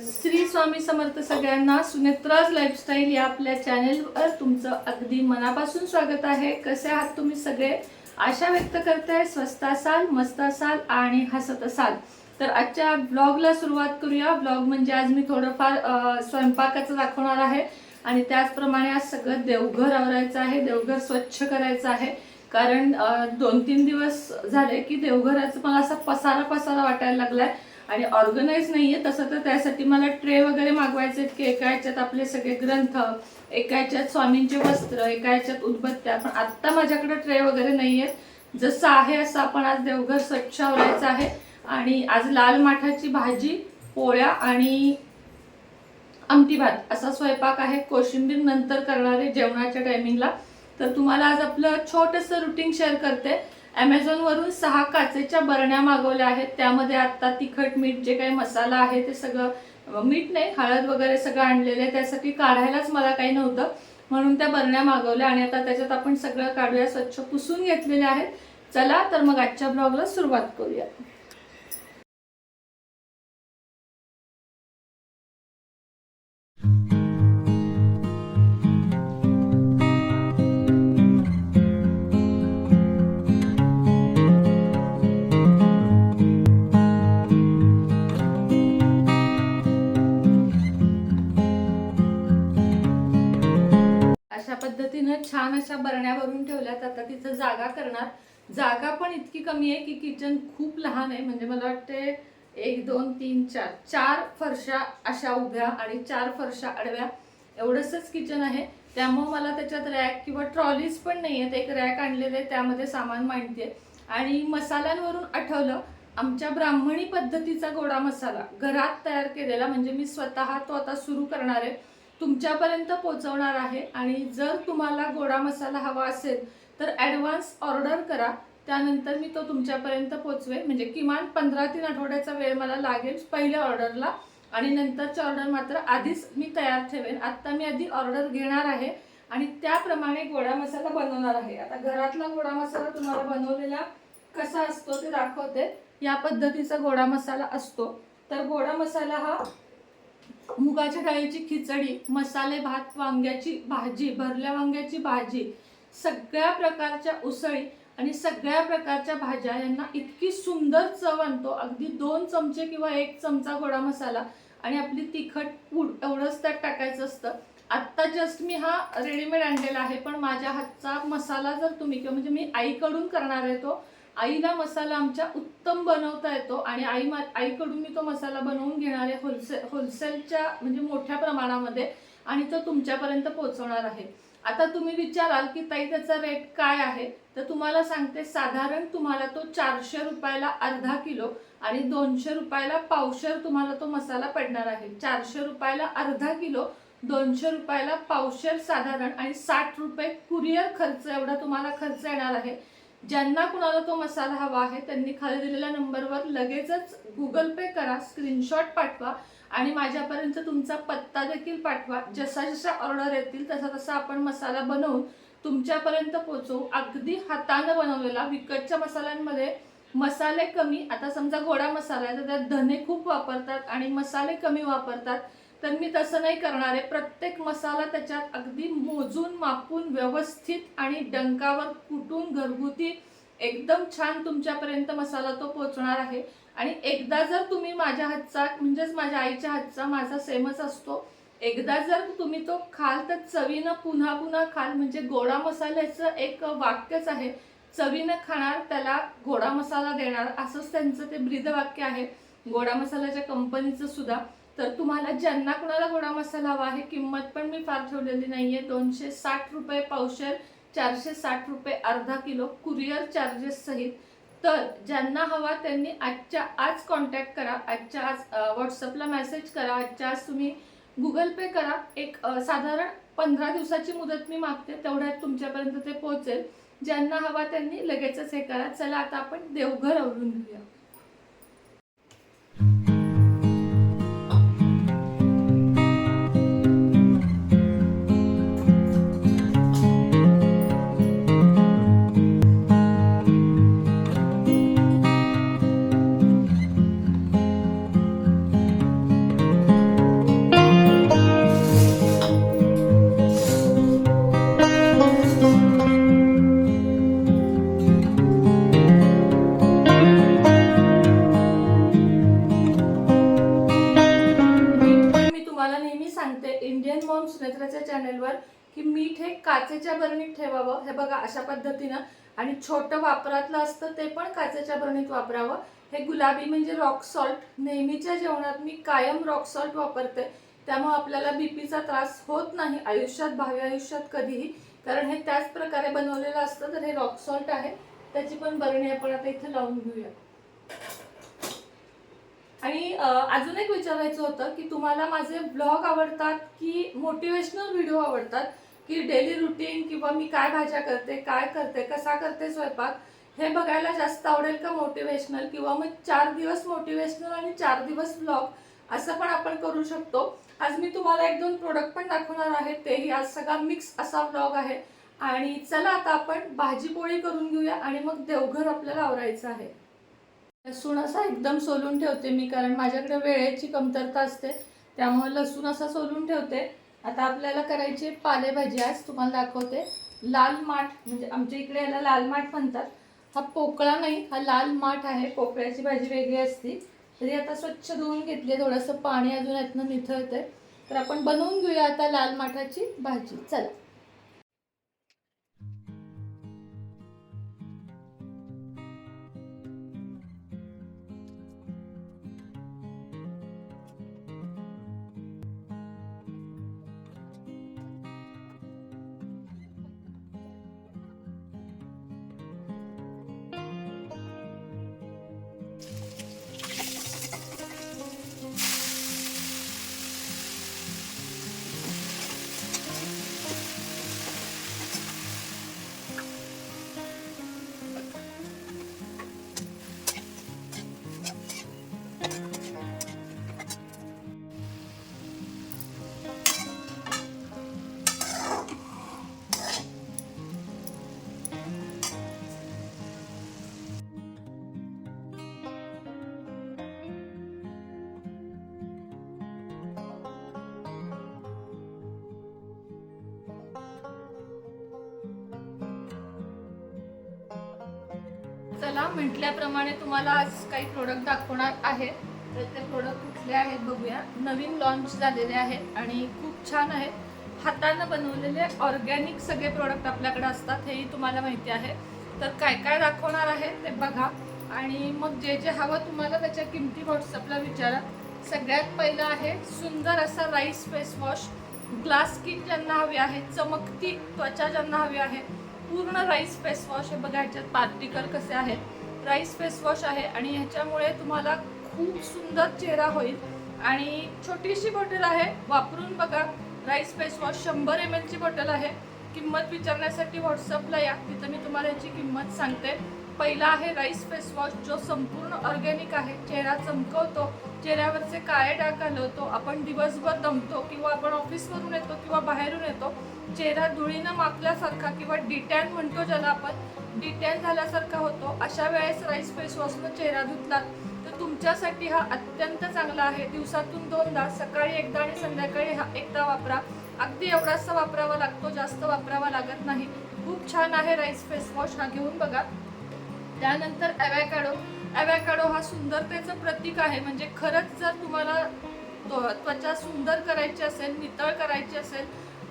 श्री स्वामी समर्थ सगळ्यांना सुनेत्राज लाईफस्टाईल या आपल्या चॅनेलवर तुमचं अगदी मनापासून स्वागत आहे. कसे आहात तुम्ही सगळे? आशा व्यक्त करते स्वस्त असाल मस्त असाल आणि हसत असाल. तर आजच्या ब्लॉगला सुरुवात करूया. ब्लॉग म्हणजे आज मी थोडंफार स्वयंपाकाचं दाखवणार आहे. आणि त्याचप्रमाणे आज सगळं देवघर आवरायचं आहे. देवघर स्वच्छ करायचं आहे. कारण दोन तीन दिवस झाले की देवघराचं मला असा पसारा पसारा वाटायला लागलाय. आणि ऑर्गनाईज नाहीये तसं तर त्यासाठी मला ट्रे वगैरे मागवायचे आहेत की एका याच्यात आपले सगळे ग्रंथ एका याच्यात स्वामींचे वस्त्र एका याच्यात उदबत्त्या. पण आत्ता माझ्याकडे ट्रे वगैरे नाही आहेत जसं आहे असं आपण आज देवघर स्वच्छ आवरायचं आहे. आणि आज लाल माठाची भाजी पोळ्या आणि आमटी भात असा स्वयंपाक आहे. कोशिंबीर नंतर करणारे जेवणाच्या टायमिंगला तर तुम्हाला आज आपलं छोटंसं रुटीन शेअर करते. ॲमेझॉनवरून सहा काचेच्या बरण्या मागवल्या आहेत. त्यामध्ये आता तिखट मीठ जे काही मसाला आहे ते सगळं मीठ नाही हळद वगैरे सगळं आणलेलं आहे. त्यासाठी काढायलाच मला काही नव्हतं. म्हणून त्या बरण्या मागवल्या आणि आता त्याच्यात आपण सगळं काढूया. स्वच्छ पुसून घेतलेले आहेत. चला तर मग आजच्या ब्लॉगला सुरुवात करूया. छान अशा बरण्या भरून ठेवल्यात. आता तिथं जागा करणार. जागा पण इतकी कमी आहे की किचन खूप लहान आहे. म्हणजे मला वाटते एक दोन तीन चार चार फरशा अशा उभ्या आणि चार फरशा आडव्या. एवढंच किचन आहे. त्यामुळं मला त्याच्यात रॅक किंवा ट्रॉलीज पण नाही आहेत एक रॅक आणलेले आहे. त्यामध्ये सामान मांडते. आणि मसाल्यांवरून आठवलं आमच्या ब्राह्मणी पद्धतीचा गोडा मसाला घरात तयार केलेला म्हणजे मी स्वतः तो आता सुरू करणार आहे. तुमच्यापर्यंत पोचवणार आहे आणि जर तुम्हाला गोडा मसाला हवा असेल तर ॲडव्हान्स ऑर्डर करा. त्यानंतर मी तो तुमच्यापर्यंत पोचवेन म्हणजे किमान पंधरा तीन आठवड्याचा वेळ मला लागेल पहिल्या ऑर्डरला आणि नंतरची ऑर्डर मात्र आधीच मी तयार ठेवेन. आत्ता मी आधी ऑर्डर घेणार आहे आणि त्याप्रमाणे गोडा मसाला बनवणार आहे. आता घरातला गोडा मसाला तुम्हाला बनवलेला कसा असतो ते दाखवते. या पद्धतीचा गोडा मसाला असतो. तर गोडा मसाला हा मुगाच्या डाळीची खिचडी मसाले भात वांग्याची भाजी भरल्या वांग्याची भाजी सगळ्या प्रकारच्या उसळी आणि सगळ्या प्रकारच्या भाज्या यांना इतकी सुंदर चव आणतो. अगदी दोन चमचे किंवा एक चमचा गोडा मसाला आणि आपली तिखट पूड एवढंच त्यात टाकायचं असतं. आत्ता जस्ट मी हा रेडीमेड आणलेला आहे पण माझ्या हातचा मसाला जर तुम्ही किंवा म्हणजे मी आईकडून करणार आहे तो आईला मसाला आमच्या उत्तम बनवता येतो आणि आई मा आईकडून मी तो मसाला बनवून घेणार आहे होलसेल होलसेलच्या म्हणजे मोठ्या प्रमाणामध्ये आणि तो तुमच्यापर्यंत पोहोचवणार आहे. आता तुम्ही विचाराल की ताई त्याचा रेट काय आहे? तर तुम्हाला सांगते साधारण तुम्हाला तो चारशे रुपयाला अर्धा किलो आणि दोनशे रुपयाला पावशर तुम्हाला तो मसाला पडणार आहे. चारशे रुपयाला अर्धा किलो दोनशे रुपयाला पावशर साधारण आणि साठ रुपये कुरिअर खर्च एवढा तुम्हाला खर्च येणार आहे. ज्यांना कुणाला तो मसाला हवा आहे त्यांनी खाली दिलेल्या नंबरवर लगेचच गुगल पे करा स्क्रीनशॉट पाठवा आणि माझ्यापर्यंत तुमचा पत्ता देखील पाठवा. जसा जसा ऑर्डर येतील तसा तसा आपण मसाला बनवून तुमच्यापर्यंत पोचवू अगदी हातानं बनवलेला विकतच्या मसाल्यांमध्ये मसाले कमी. आता समजा गोडा मसाला आहे तर त्यात धने खूप वापरतात आणि मसाले कमी वापरतात. तर मी तसं नाही करणार आहे. प्रत्येक मसाला त्याच्यात अगदी मोजून मापून व्यवस्थित आणि डंकावर कुटून घरगुती एकदम छान तुमच्यापर्यंत मसाला तो पोचणार आहे. आणि एकदा जर तुम्ही माझ्या हातचा म्हणजेच माझ्या आईच्या हातचा माझा सेमच असतो एकदा जर तुम्ही तो खाल तर चवीनं पुन्हा पुन्हा खाल. म्हणजे गोडा मसाल्याचं एक वाक्यच आहे. चवीनं खाणार त्याला गोडा मसाला देणार. असंच त्यांचं ते ब्रीदवाक्य आहे. गोडा मसाल्याच्या कंपनीचं सुद्धा. तर तुम्हाला ज्यांना कुणाला गोडा मसाला हवा आहे किंमत पण मी फार ठेवलेली नाहीये. दोनशे साठ रुपये पावशेर चारशे साठ रुपये अर्धा किलो कुरिअर चार्जेस सहित. तर ज्यांना हवा त्यांनी आजच्या आज कॉन्टॅक्ट करा. आजच्या आज व्हॉट्सअपला मेसेज करा. आजच्या आज तुम्ही गुगल पे करा. एक साधारण पंधरा दिवसाची मुदत मी मागते. तेवढ्यात तुमच्यापर्यंत ते पोहोचेल. ज्यांना हवा त्यांनी लगेचच हे करा. चला आता आपण देवघर आवरून घेऊया. काचेच्या बरणीत ठेवावं हे बघा अशा पद्धतीनं. आणि छोटं वापरातलं असतं ते पण काचेच्या बरणीत वापरावं. हे गुलाबी म्हणजे रॉक सॉल्ट नेहमीच्या जेवणात मी कायम रॉक सॉल्ट वापरते. त्यामुळे आपल्याला बीपीचा त्रास होत नाही आयुष्यात भावी आयुष्यात कधीही. कारण हे त्याच प्रकारे बनवलेलं असतं तर हे रॉक सॉल्ट आहे. त्याची पण बरणी आपण आता इथे लावून घेऊया. आणि अजून एक विचारायचं होतं की तुम्हाला माझे ब्लॉग आवडतात की मोटिवेशनल व्हिडिओ आवडतात? की डेली रुटीन किंवा मी काय भाज्या करते काय करते कसा करते स्वयंपाक हे बघायला जास्त आवडेल का मोटिवेशनल किंवा मग चार दिवस मोटिवेशनल आणि चार दिवस ब्लॉग असं पण आपण करू शकतो. आज मी तुम्हाला एक दोन प्रोडक्ट पण दाखवणार आहे. तेही आज सगळा मिक्स असा ब्लॉग आहे. आणि चला आता आपण भाजी पोळी करून घेऊया आणि मग देवघर आपल्याला आवरायचं आहे. लसूण असा एकदम सोलून ठेवते मी कारण माझ्याकडे वेळेची कमतरता असते. त्यामुळे लसूण असा सोलून ठेवते. आता आपल्याला करायची आहे पालेभाजी आज तुम्हाला दाखवते. लाल माठ म्हणजे आमच्या इकडे याला लाल माठ म्हणतात. हा पोकळा नाही हा लाल माठ आहे. पोकळ्याची भाजी वेगळी असती. तरी आता स्वच्छ धुवून घेतली थोडंसं पाणी अजून यातनं निथळतंय तर आपण बनवून घेऊया आता लाल माठाची भाजी. चला. चला म्हटल्याप्रमाणे तुम्हाला आज काही प्रोडक्ट दाखवणार आहे. तर ते प्रोडक्ट कुठले आहेत बघूया. नवीन लॉन्च झालेले आहेत आणि खूप छान आहेत. हातानं बनवलेले ऑर्गॅनिक सगळे प्रोडक्ट आपल्याकडे असतात हेही तुम्हाला माहिती आहे. तर काय काय दाखवणार आहे ते बघा. आणि मग जे जे हवं तुम्हाला त्याच्या किमती व्हॉट्सअपला विचारा. सगळ्यात पहिलं आहे सुंदर असा rice face wash glass skin ज्यांना हवी आहे चमकती त्वचा ज्यांना हवी आहे पूर्ण राईस फेस वॉश हे बघा ह्याच्यात पार्टिकल कसे आहेत? राईस फेस वॉश आहे आणि ह्याच्यामुळे तुम्हाला खूप सुंदर चेहरा होईल. आणि छोटीशी बॉटल आहे वापरून बघा. राईस फेस वॉश शंभर एम एलची बॉटल आहे. किंमत विचारण्यासाठी व्हॉट्सअपला या तिथं मी तुम्हाला याची किंमत सांगते. पहिला आहे राईस फेस वॉश जो संपूर्ण ऑर्गॅनिक आहे. चेहरा चमकवतो. चेहऱ्यावरचे काळे डाग घालवतो आपण दिवसभर दमतो किंवा आपण ऑफिसवरून येतो किंवा बाहेरून येतो चेहरा धुळीनं मापल्यासारखा किंवा डिटॅन म्हणतो ज्याला आपण डिटॅन झाल्यासारखा होतो अशा वेळेस राईस फेस वॉशनं चेहरा धुतलात. तर तुमच्यासाठी हा अत्यंत चांगला आहे. दिवसातून दोनदा सकाळी एकदा आणि संध्याकाळी हा एकदा वापरा. अगदी एवढासा वापरावा लागतो जास्त वापरावा लागत नाही. खूप छान आहे राईस फेस वॉश हा घेऊन बघा. त्यानंतर ॲवॅकॅडो ॲवॅकाडो हा सुंदरतेचं प्रतीक आहे. म्हणजे खरंच जर तुम्हाला त्व- त्वचा सुंदर करायची असेल नितळ करायची असेल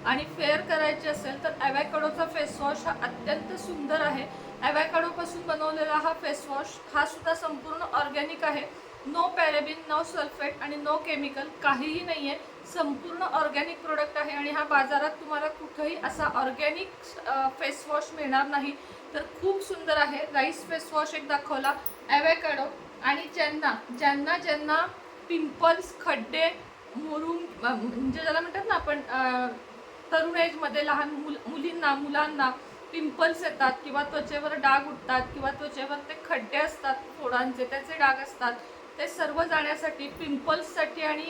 आणि फेअर करायची असेल तर ॲवॅकाडोचा फेसवॉश हा अत्यंत सुंदर आहे. ॲवॅकाडोपासून बनवलेला हा फेसवॉश हा सुद्धा संपूर्ण ऑर्गॅनिक आहे. नो पॅरेबिन नो सल्फेट आणि नो केमिकल काहीही नाही आहे संपूर्ण ऑर्गॅनिक प्रोडक्ट आहे आणि हा बाजारात तुम्हाला कुठंही असा ऑर्गॅनिक फेस वॉश मिळणार नाही. तर खूप सुंदर आहे. राईस फेस वॉश एक दाखवला. ॲवेकॅडो आणि ज्यांना ज्यांना ज्यांना पिंपल्स खड्डे मुरुम म्हणजे ज्याला म्हणतात ना आपण तरुण एजमध्ये लहान मुल मुलींना मुलांना पिंपल्स येतात किंवा त्वचेवर डाग उठतात किंवा त्वचेवर ते खड्डे असतात फोडांचे त्याचे डाग असतात. ते सर्व जाण्यासाठी पिंपल्ससाठी आणि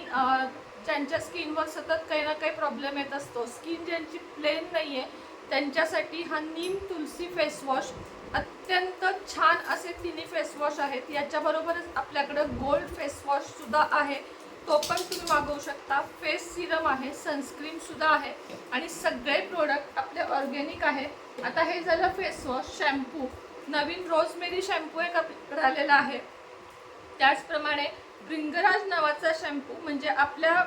ज्यांच्या स्किनवर सतत काही ना काही प्रॉब्लेम येत असतो. स्किन ज्यांची प्लेन नाही आहे त्यांच्यासाठी हा नीम तुलसी फेसवॉश अत्यंत छान असे तिन्ही फेसवॉश आहेत. याच्याबरोबरच आपल्याकडं गोल्ड फेसवॉशसुद्धा आहे. तो पण तुम्ही मागवू शकता. फेस सिरम आहे सनस्क्रीनसुद्धा आहे आणि सगळे प्रोडक्ट आपले ऑर्गॅनिक आहे. आता हे झालं फेसवॉश शॅम्पू नवीन रोजमेरी शॅम्पू एक आपल्याकडे आलेला आहे. त्याचप्रमाणे ब्रिंगराज नावाचा शॅम्पू म्हणजे आपल्या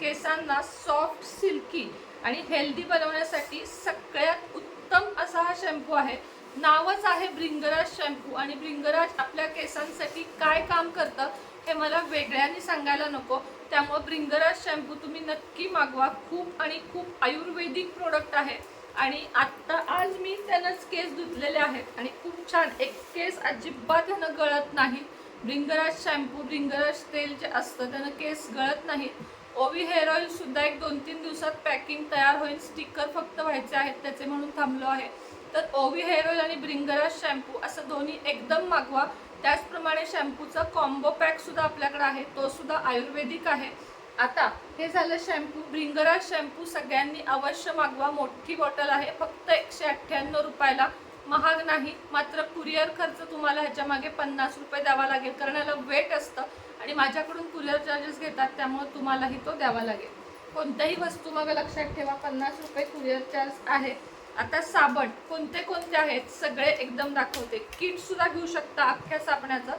केसांना सॉफ्ट सिल्की आणि हेल्दी बनवण्यासाठी सगळ्यात उत्तम असा हा शॅम्पू आहे. नावच आहे ब्रिंगराज शॅम्पू आणि ब्रिंगराज आपल्या केसांसाठी काय काम करतं हे मला वेगळ्याने सांगायला नको. त्यामुळे ब्रिंगराज शॅम्पू तुम्ही नक्की मागवा. खूप आणि खूप आयुर्वेदिक प्रोडक्ट आहे आणि आत्ता आज मी त्यानंच केस धुतलेले आहेत आणि खूप छान. एक केस अजिबात ह्यानं गळत नाही. ब्रिंगराज शॅम्पू ब्रिंगराज तेल जे असतं त्यानं केस गळत नाहीत ओवी हेअर ऑइल सुद्धा एक दोन तीन दिवसात पॅकिंग तयार होईल. स्टिकर फक्त व्हायचे आहेत त्याचे म्हणून थांबलो आहे. तर ओवी हेअर ऑइल आणि ब्रिंगराज शॅम्पू असं दोन्ही एकदम मागवा. त्याचप्रमाणे शॅम्पूचा कॉम्बो पॅकसुद्धा आपल्याकडे आहे. तो सुद्धा आयुर्वेदिक आहे. आता हे झालं शॅम्पू. ब्रिंगराज शॅम्पू सगळ्यांनी अवश्य मागवा. मोठी बॉटल आहे. फक्त एकशे अठ्ठ्याण्णव रुपयाला महाग नाही मात्र कुरिअर खर्च तुम्हाला ह्याच्या मागे पन्नास रुपये द्यावा लागेल. कारण याला वेट असतं आणि माझ्याकडून कुरिअर चार्जेस घेतात त्यामुळे तुम्हालाही तो द्यावा लागेल. कोणत्याही वस्तू मग लक्षात ठेवा पन्नास रुपये कुरिअर चार्ज आहे. आता साबण कोणते कोणते आहेत सगळे एकदम दाखवते. किटसुद्धा घेऊ शकता अख्ख्या साबणाचं.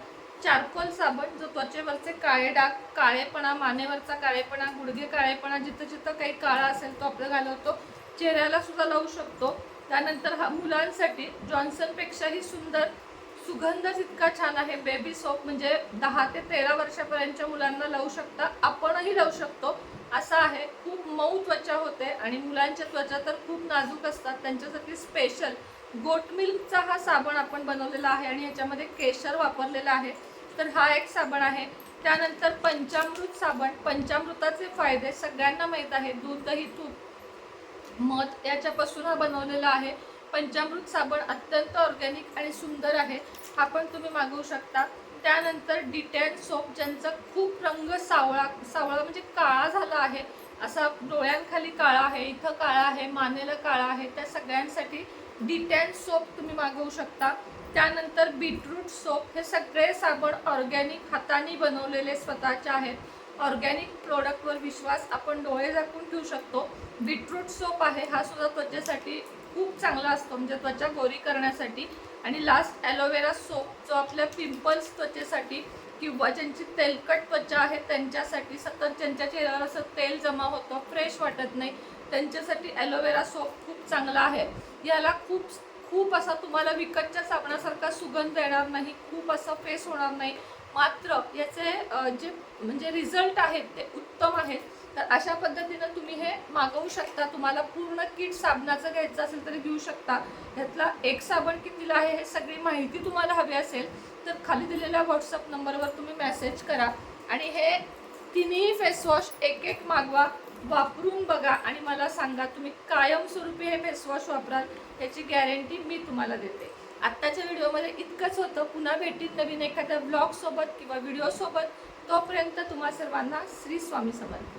चारकोल साबण जो त्वचेवरचे काळे डाग काळेपणा मानेवरचा काळेपणा गुडघे काळेपणा जिथं जिथं काही काळा असेल तो आपलं घालवतो. चेहऱ्याला सुद्धा लावू शकतो. त्यानंतर हा मुलांसाठी जॉन्सनपेक्षाही सुंदर सुगंध इतका छान आहे. बेबी सोप म्हणजे दहा ते तेरा वर्षापर्यंतच्या मुलांना लावू शकता. आपणही लावू शकतो. असा आहे. खूप मऊ त्वचा होते आणि मुलांच्या त्वचा तर खूप नाजूक असतात. त्यांच्यासाठी स्पेशल गोट मिल्कचा हा साबण आपण बनवलेला आहे आणि ह्याच्यामध्ये केशर वापरलेला आहे. तर हा एक साबण आहे. त्यानंतर पंचामृत साबण. पंचामृताचे फायदे सगळ्यांना माहीत आहे. दूध दही तूप मध याच्यापासून हा बनवलेला आहे. पंचामृत साबण अत्यंत ऑर्गॅनिक आणि सुंदर आहे. हा पण तुम्ही मागवू शकता. त्यानंतर डिटॅन सोप ज्यांचा खूप रंग सावळा सावळा म्हणजे काळा झाला आहे. असा डोळ्यांखाली काळा आहे इथं काळा आहे मानेला काळा आहे. त्या सगळ्यांसाठी डिटॅन सोप तुम्ही मागवू शकता. त्यानंतर बीटरूट सोप हे सगळे साबण ऑर्गॅनिक हाताने बनवलेले स्वतःचे आहेत. ऑर्गॅनिक प्रोडक्टवर विश्वास आपण डोळे झाकून ठेवू शकतो. बीटरूट सोप आहे हा सुद्धा त्वचेसाठी खूप चांगला असतो म्हणजे त्वचा गोरी करण्यासाठी. आणि लास्ट ॲलोवेरा सोप जो आपल्या पिंपल्स त्वचेसाठी किंवा ज्यांची तेलकट त्वचा आहे त्यांच्यासाठी सतत ज्यांच्या चेहऱ्यावर असं तेल जमा होतं फ्रेश वाटत नाही त्यांच्यासाठी ॲलोवेरा सोप खूप चांगला आहे. याला खूप खूप असा तुम्हाला विकतच्या साबणासारखा सुगंध येणार नाही खूप असा फेस होणार नाही. मात्र याचे जे म्हणजे रिझल्ट आहेत ते उत्तम आहेत. तर अशा पद्धतीनं तुम्ही हे मागवू शकता. तुम्हाला पूर्ण किट साबणाचं घ्यायचं असेल तरी घेऊ शकता. ह्यातला एक साबण कितीला आहे हे सगळी माहिती तुम्हाला हवी असेल तर खाली दिलेल्या व्हॉट्सअप नंबरवर तुम्ही मेसेज करा. आणि हे तिन्ही फेसवॉश एक एक मागवा वापरून बघा आणि मला सांगा तुम्ही कायमस्वरूपी हे फेसवॉश वापराल याची गॅरंटी मी तुम्हाला देते. आत्ताच्या व्हिडिओमध्ये इतकंच होतं. पुन्हा भेटीत नवीन एखाद्या ब्लॉगसोबत किंवा व्हिडिओसोबत तोपर्यंत तुम्हा सर्वांना श्री स्वामी समर्थ.